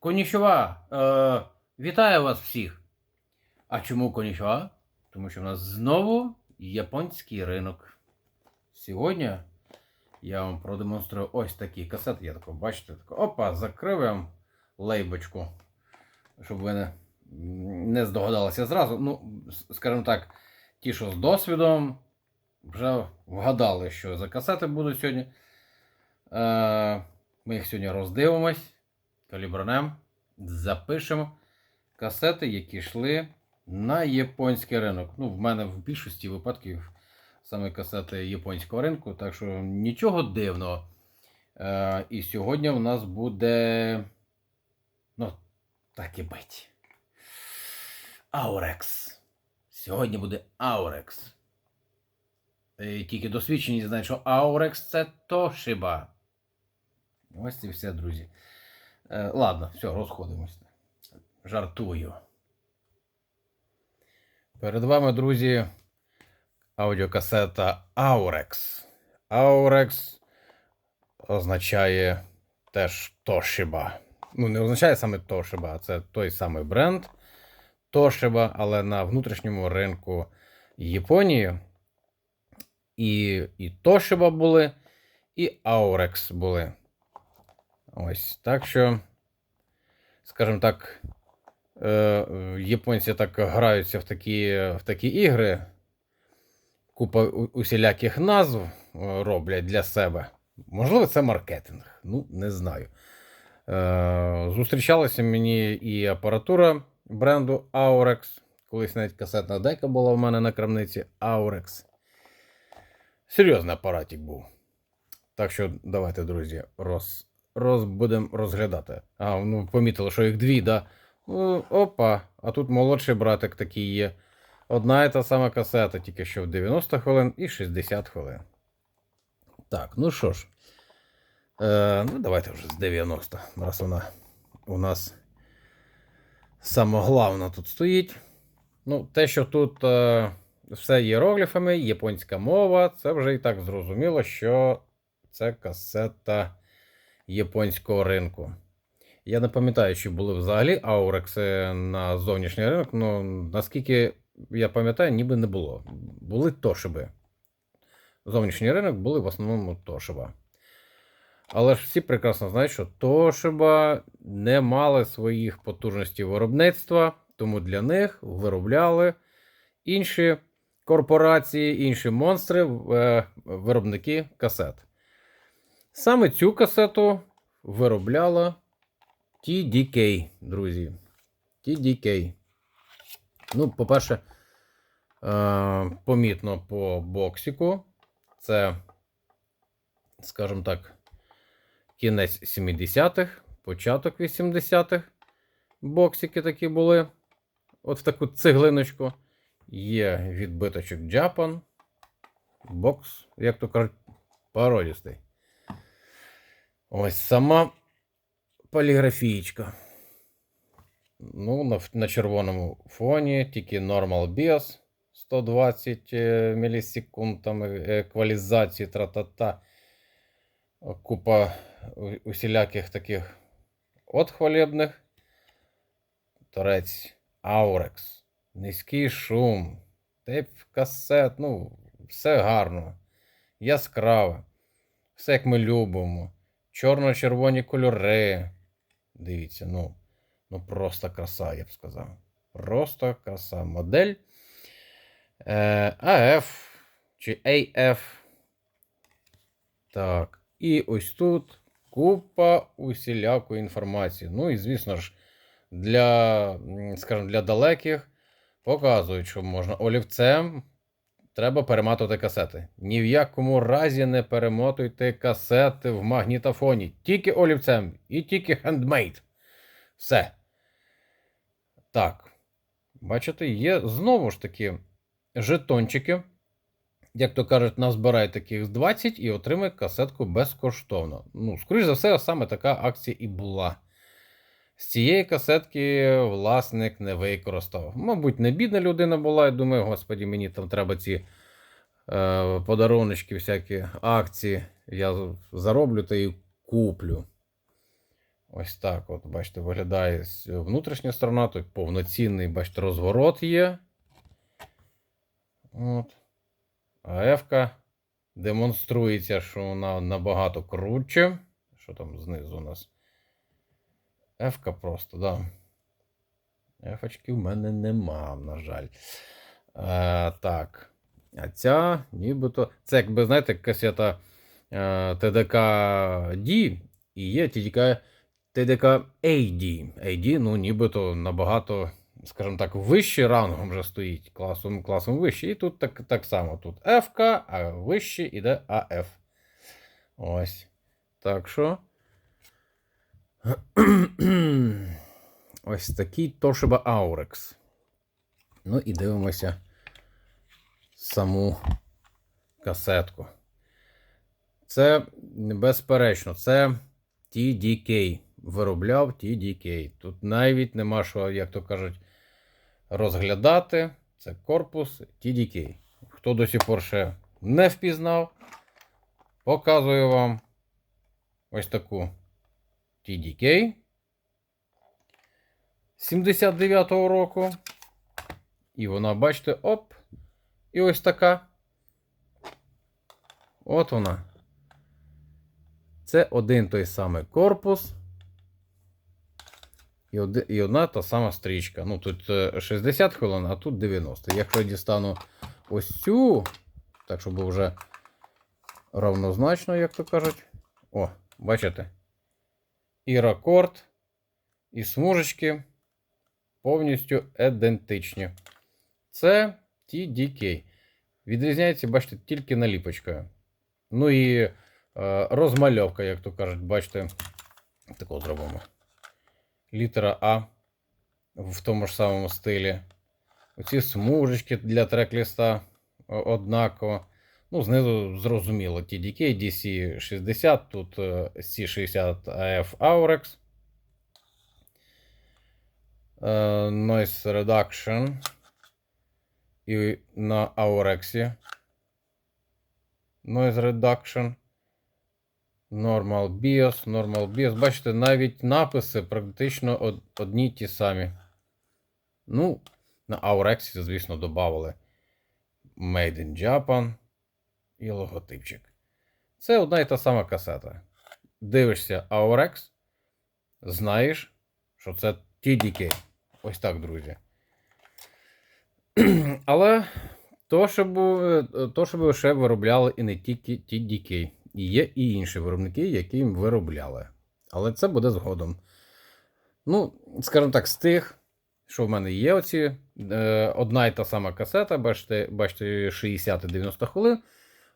Конічова, е, вітаю вас всіх. А чому конічова? Тому що в нас знову японський ринок. Сьогодні я вам продемонструю ось такі касети. Я тако, бачите, тако, опа, закрив лейбочку, щоб ви не, не здогадалися зразу. Ну, скажімо так, ті, що з досвідом, вже вгадали, що за касети будуть сьогодні. Е, ми їх сьогодні роздивимось, калібранем, запишемо касети, які йшли на японський ринок. Ну, в мене в більшості випадків саме касети японського ринку, так що нічого дивного. Е, і сьогодні в нас буде. Ну, так і бить. Аурекс. Сьогодні буде Аурекс. Е, Тільки досвідчені знають, що Аурекс це Тошиба. Ось і все, друзі. Е, ладно, все, розходимося. Жартую. Перед вами, друзі, аудіокасета Aurex. Aurex означає теж Toshiba. Ну, не означає саме Toshiba, а це той самий бренд Toshiba, але на внутрішньому ринку Японії. І, і Toshiba були, і Aurex були. Ось. Так що, скажімо так, е, японці так граються в такі, в такі ігри. Купа усіляких назв е, роблять для себе. Можливо, це маркетинг. Ну, не знаю. Е, зустрічалася мені і апаратура бренду Aurex. Колись навіть касетна дека була в мене на крамниці Aurex. Серйозний апаратик був. Так що давайте, друзі, роз, роз, будемо розглядати. А, ну, помітили, що їх дві, да? Ну, опа, а тут молодший братик такий є. Одна і та сама касета, тільки що в 90 хвилин і 60 хвилин. Так, ну що ж. Е, ну, давайте вже з 90, раз вона у нас самоглавна тут стоїть. Ну, те, що тут е, все іерогліфами, японська мова, це вже і так зрозуміло, що це касета японського ринку. Я не пам'ятаю, чи були взагалі аурекси на зовнішній ринок, але наскільки я пам'ятаю, ніби не було. Були тошиби. Зовнішній ринок були в основному тошиба. Але ж всі прекрасно знають, що Тошиба не мали своїх потужностей виробництва, тому для них виробляли інші корпорації, інші монстри, е, виробники касет. Саме цю касету виробляла TDK, друзі. TDK. Ну, по-перше, е, помітно по боксику. Це, скажімо так, кінець 70-х, початок 80-х. Боксики такі були. От в таку цеглиночку. Є відбиточок Japan. Бокс, як то кажуть, породістий. Ось сама поліграфієчка. Ну, на, на червоному фоні, тільки Normal BIOS 120 е, мілісекунд, там е, еквалізації, тра-та-та. Купа усіляких таких от хвалебних. Торець Aurex. Низький шум, тип касет, ну, все гарно, яскраве, все як ми любимо. Чорно-червоні кольори. Дивіться, ну, ну просто краса, я б сказав. Просто краса. Модель е, AF чи AF. Так. І ось тут купа усілякої інформації. Ну і, звісно ж, для, скажімо, для далеких показують, що можна олівцем. Треба перематувати касети. Ні в якому разі не перемотуйте касети в магнітофоні. Тільки олівцем і тільки хендмейд. Все. Так. Бачите, є знову ж таки жетончики. Як то кажуть, назбирай таких з 20 і отримай касетку безкоштовно. Ну, скоріш за все, саме така акція і була. З цієї касетки власник не використав. Мабуть, не бідна людина була, і думаю, господі, мені там треба ці е, подаруночки, всякі акції. Я зароблю та і куплю. Ось так. От, бачите, виглядає внутрішня сторона, тут повноцінний, бачите, розворот є. От. А F демонструється, що вона набагато круче. Що там знизу у нас? F просто, да. F-очки в мене нема, на жаль. Е, так. А ця нібито. Це, якби, знаєте, касета е, TDK D і є TDK, TDK AD. AD, ну, нібито набагато, скажімо так, вище рангом вже стоїть, класом, класом вище. І тут так, так само. Тут FK, а вище іде AF. Ось. Так що. Ось такий Toshiba Aurex. Ну і дивимося саму касетку. Це безперечно, це TDK. Виробляв TDK. Тут навіть нема що, як то кажуть, розглядати. Це корпус TDK. Хто до сих пор ще не впізнав, показую вам ось таку TDK 79-го року. І вона, бачите, оп. І ось така. От вона. Це один той самий корпус. І, оди- і одна та сама стрічка. Ну, тут е, 60 хвилин, а тут 90. Якщо я дістану ось цю, так щоб вже равнозначно, як то кажуть. О, бачите? І ракорд, і смужечки повністю ідентичні. Це TDK. Відрізняється, бачите, тільки наліпочкою. Ну і е, розмальовка, як то кажуть, бачите, таку зробимо. Літера А в тому ж самому стилі. Оці смужечки для трек-ліста однаково. Ну, знизу зрозуміло. TDK, DC60, тут е, C60 AF Aurex. Е, Noise Reduction. І на Aurex. Noise Reduction. Normal BIOS, Normal BIOS. Бачите, навіть написи практично одні й ті самі. Ну, на Aurex, звісно, додавали Made in Japan і логотипчик. Це одна і та сама касета. Дивишся Aurex, знаєш, що це TDK. Ось так, друзі. Але то, щоб, е, то, щоб ще виробляли і не тільки TDK. І є і інші виробники, які їм виробляли. Але це буде згодом. Ну, скажімо так, з тих, що в мене є, оці е, одна і та сама касета, бачите, бачите 60-90 хвилин.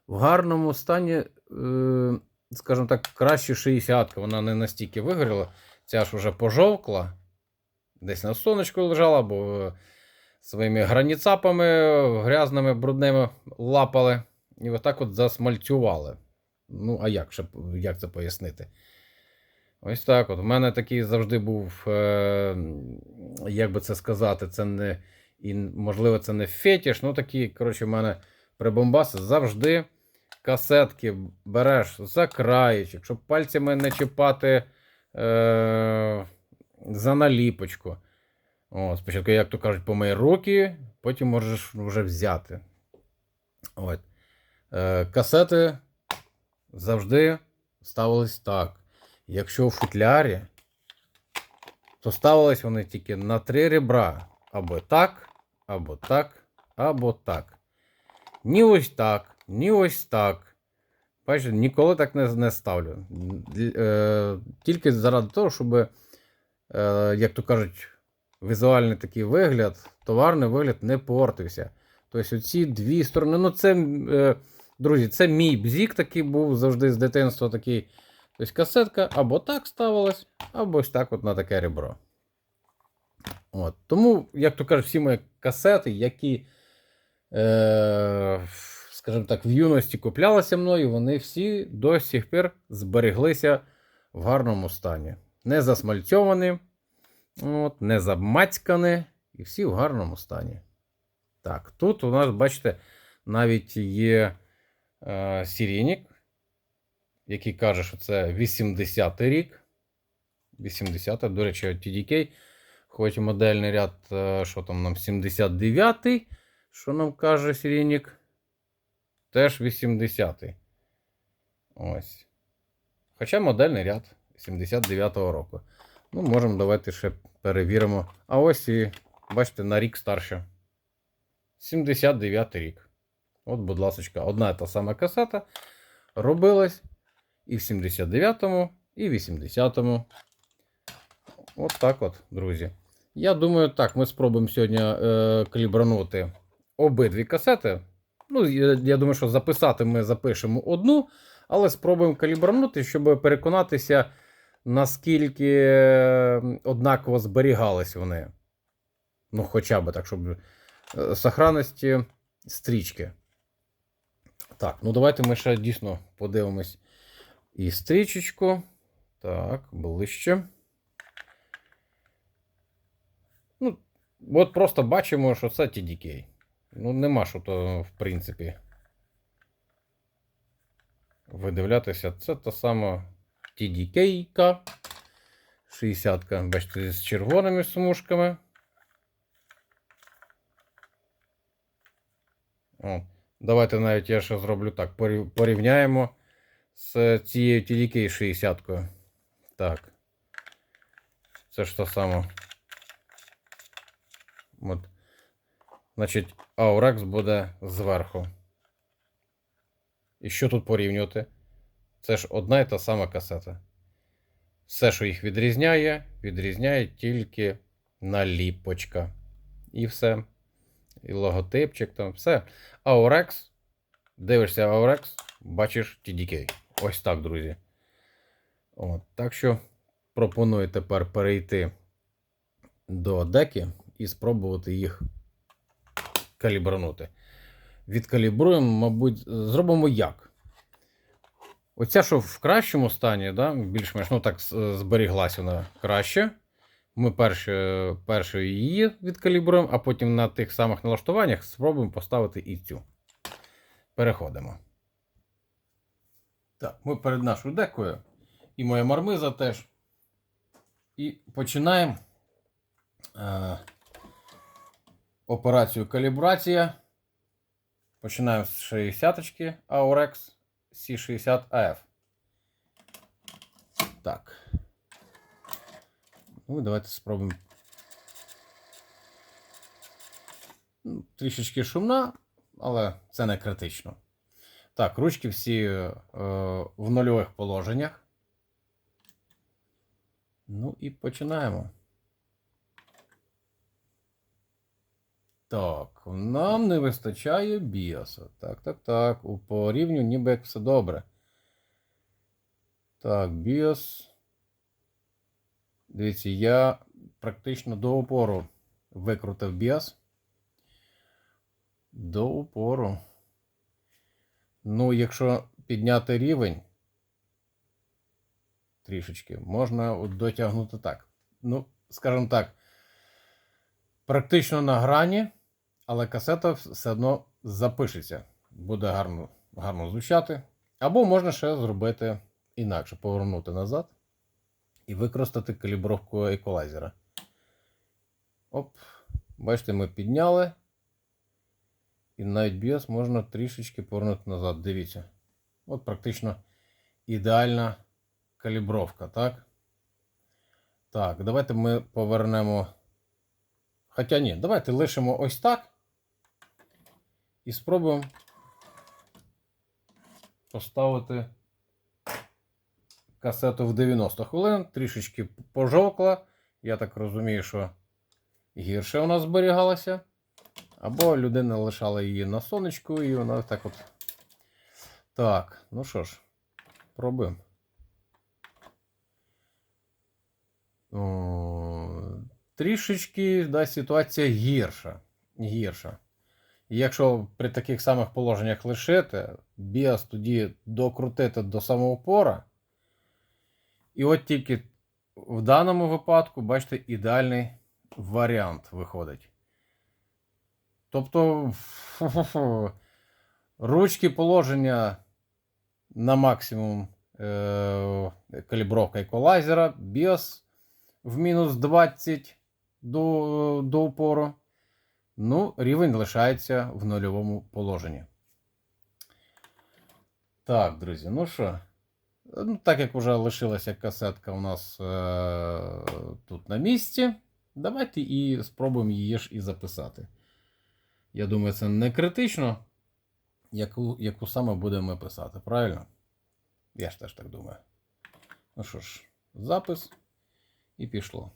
В гарному стані, е, скажімо так, краще 60 вона не настільки вигоріла. Ця ж вже пожовкла, десь на сонечку лежала, бо е, своїми граніцапами грязними, брудними лапали. І отак от засмальцювали. Ну, а як, ще, як це пояснити? Ось так. От. У мене такий завжди був, е, як би це сказати, це не, і, можливо, це не фетіш, ну такі, коротше, в мене прибомбаси завжди касетки береш за краєчок, щоб пальцями не чіпати е, за наліпочку. О, спочатку, як то кажуть, помий руки, потім можеш вже взяти. От. Е, касети завжди ставились так. Якщо в футлярі, то ставились вони тільки на три ребра. Або так, або так, або так. Ні ось так, ні ось так. Бачите, ніколи так не, не ставлю. Е, тільки заради того, щоб, е, як то кажуть, візуальний такий вигляд, товарний вигляд не портився. Тобто, ці дві сторони. Ну, це, е, друзі, це мій бзік такий був завжди з дитинства такий. Тобто касетка або так ставилась, або ось так от на таке ребро. От. Тому, як то кажуть, всі мої касети, які, е, скажімо так, в юності куплялися мною, вони всі до сих пір збереглися в гарному стані. Не засмальцьовані, от, не замацькані, і всі в гарному стані. Так, тут у нас, бачите, навіть є е, сірійник, який каже, що це 80-й рік. 80. До речі, TDK, хоч модельний ряд, е, що там нам 79-й, що нам каже серійник, теж 80-й. Ось. Хоча модельний ряд 79-го року. Ну, можемо давайте ще перевіримо. А ось і, бачите, на рік старше. 79 рік. От, будь ласка, одна та сама касета робилась і в 79-му, і в 80-му. От так от, друзі. Я думаю, так, ми спробуємо сьогодні е, калібранути обидві касети. Ну, я, думаю, що записати ми запишемо одну, але спробуємо калібранути, щоб переконатися, наскільки однаково зберігались вони. Ну, хоча б так, щоб е, сохранності стрічки. Так, ну давайте ми ще дійсно подивимось і стрічечку. Так, ближче. Ну, от просто бачимо, що це TDK. Ну, нема що то, в принципі. Видивлятися. Це та сама TDK. 60 бачите, з червоними смужками. О, давайте навіть я ще зроблю так. Порівняємо з цією TDK 60. Так. Це ж то саме. От. Значить, Aurex буде зверху. І що тут порівнювати? Це ж одна і та сама касета. Все, що їх відрізняє, відрізняє тільки наліпочка. І все. І логотипчик там, все. Aurex. Дивишся Aurex, бачиш TDK. Ось так, друзі. От, так що пропоную тепер перейти до деки і спробувати їх калібранути. Відкалібруємо, мабуть, зробимо як. Оця, що в кращому стані, да, більш-менш ну так зберіглася вона краще. Ми перше, перше її відкалібруємо, а потім на тих самих налаштуваннях спробуємо поставити і цю. Переходимо. Так, ми перед нашою декою. І моя мармиза теж. І починаємо е, операцію калібрація. Починаємо з 60-ки Aurex C60AF. Так. Ну, давайте спробуємо. Ну, Трішечки шумна, але це не критично. Так, ручки всі е, в нульових положеннях. Ну і починаємо. Так, нам не вистачає біоса. Так, так, так. По рівню ніби як все добре. Так, біос. Дивіться, я практично до упору викрутив біос. До упору. Ну, якщо підняти рівень трішечки, можна дотягнути так. Ну, скажімо так, практично на грані, але касета все одно запишеться. Буде гарно, гарно звучати. Або можна ще зробити інакше, повернути назад і використати калібровку еквалайзера. Оп, бачите, ми підняли. І навіть BIOS можна трішечки повернути назад. Дивіться. От практично ідеальна калібровка, так? Так, давайте ми повернемо. Хоча ні, давайте лишимо ось так. І спробуємо поставити касету в 90 хвилин. Трішечки пожовкла. Я так розумію, що гірше нас зберігалася. Або людина лишала її на сонечку, і вона так от. Так, ну що ж, пробуємо. Трішечки да, ситуація гірша. гірша. Якщо при таких самих положеннях лишити, біас тоді докрутити до самоупора. І от тільки в даному випадку, бачите, ідеальний варіант виходить. Тобто фу-фу-фу, ручки положення на максимум е- калібровка еквалайзера, BIOS в мінус 20 до, до упору. Ну, рівень лишається в нульовому положенні. Так, друзі, ну що, ну, так як вже лишилася касетка у нас е- тут на місці, давайте і спробуємо її ж і записати. Я думаю, це не критично, яку, яку саме будемо писати, правильно? Я ж теж так думаю. Ну що ж, запис і пішло.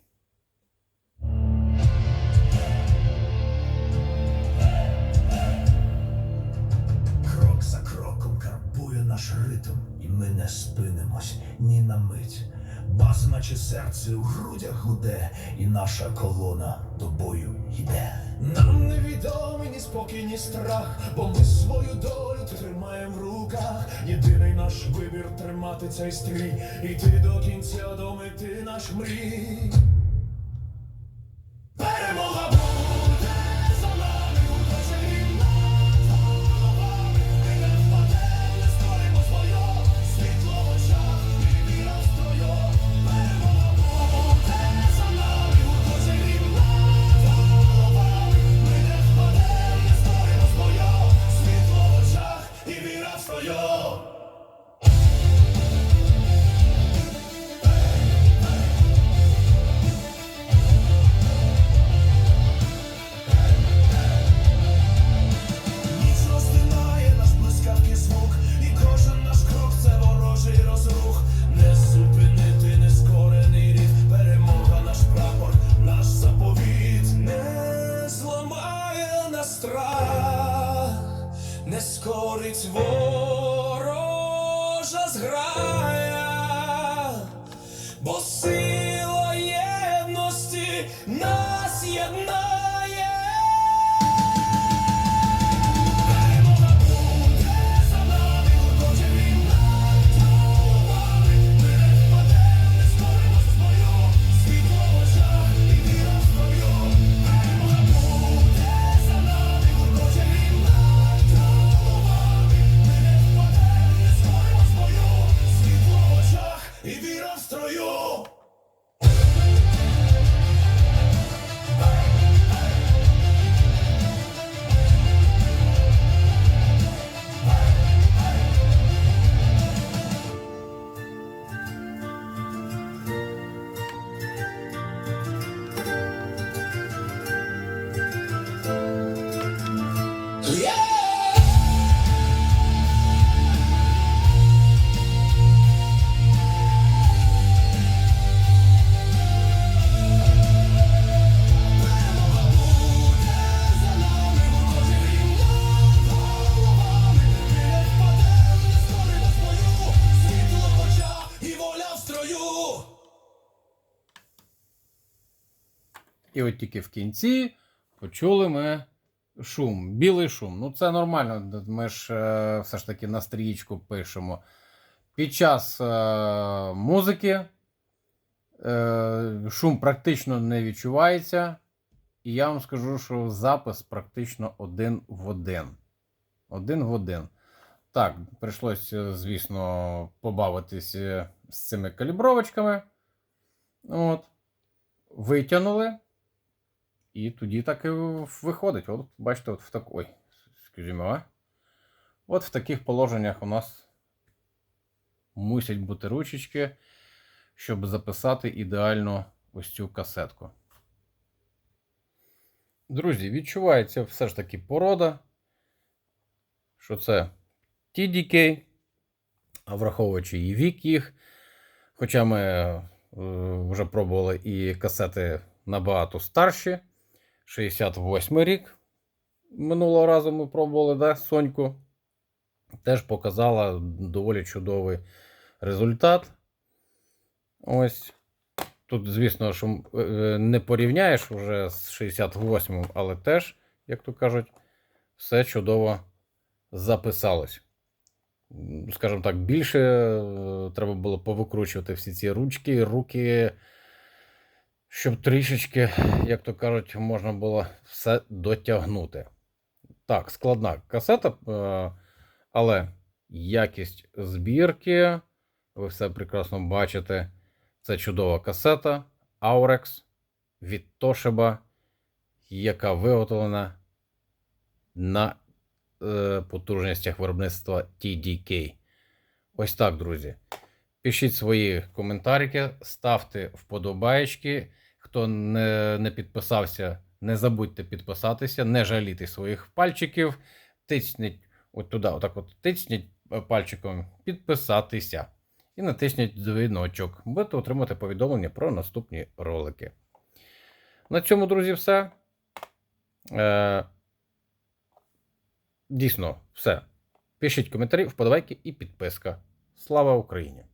Мить. Бас, наче серце у грудях гуде, і наша колона тобою йде. Нам невідомий ні спокій, ні страх, бо ми свою долю тримаємо в руках. Єдиний наш вибір тримати цей стрій, іти до кінця домити наш мрій. Страх, не скорить ворожа зграя, бо сила єдності нас єднає. І І от тільки в кінці почули ми шум, білий шум. Ну, це нормально. Ми ж е, все ж таки на стрічку пишемо. Під час е, музики е, шум практично не відчувається. І я вам скажу, що запис практично один в один. Один в один. Так, прийшлося, звісно, побавитися з цими калібровочками. От. Витягнули. І тоді так і виходить. От, бачите, от в так... Ой, скажімо? От в таких положеннях у нас мусять бути ручечки, щоб записати ідеально ось цю касетку. Друзі, відчувається все ж таки порода, що це TDK, а враховуючи і вік їх. Хоча ми е, вже пробували і касети набагато старші. 68 рік. Минулого разу ми пробували, да, Соньку. Теж показала доволі чудовий результат. Ось. Тут, звісно, що е, не порівняєш вже з 68-м, але теж, як то кажуть, все чудово записалось. Скажімо так, більше е, треба було повикручувати всі ці ручки, руки, щоб трішечки, як то кажуть, можна було все дотягнути. Так, складна касета, е, але якість збірки, ви все прекрасно бачите. Це чудова касета, Aurex від Toshiba, яка виготовлена на е, потужностях виробництва TDK. Ось так, друзі. Пишіть свої коментарики, ставте вподобаєчки. Хто не, не підписався, не забудьте підписатися, не жалійте своїх пальчиків. Тисніть от туди, отак от тисніть е, пальчиком підписатися. І натисніть дзвіночок. Будете отримати повідомлення про наступні ролики. На цьому, друзі, все. Е, дійсно, все. Пишіть коментарі, вподобайки і підписка. Слава Україні!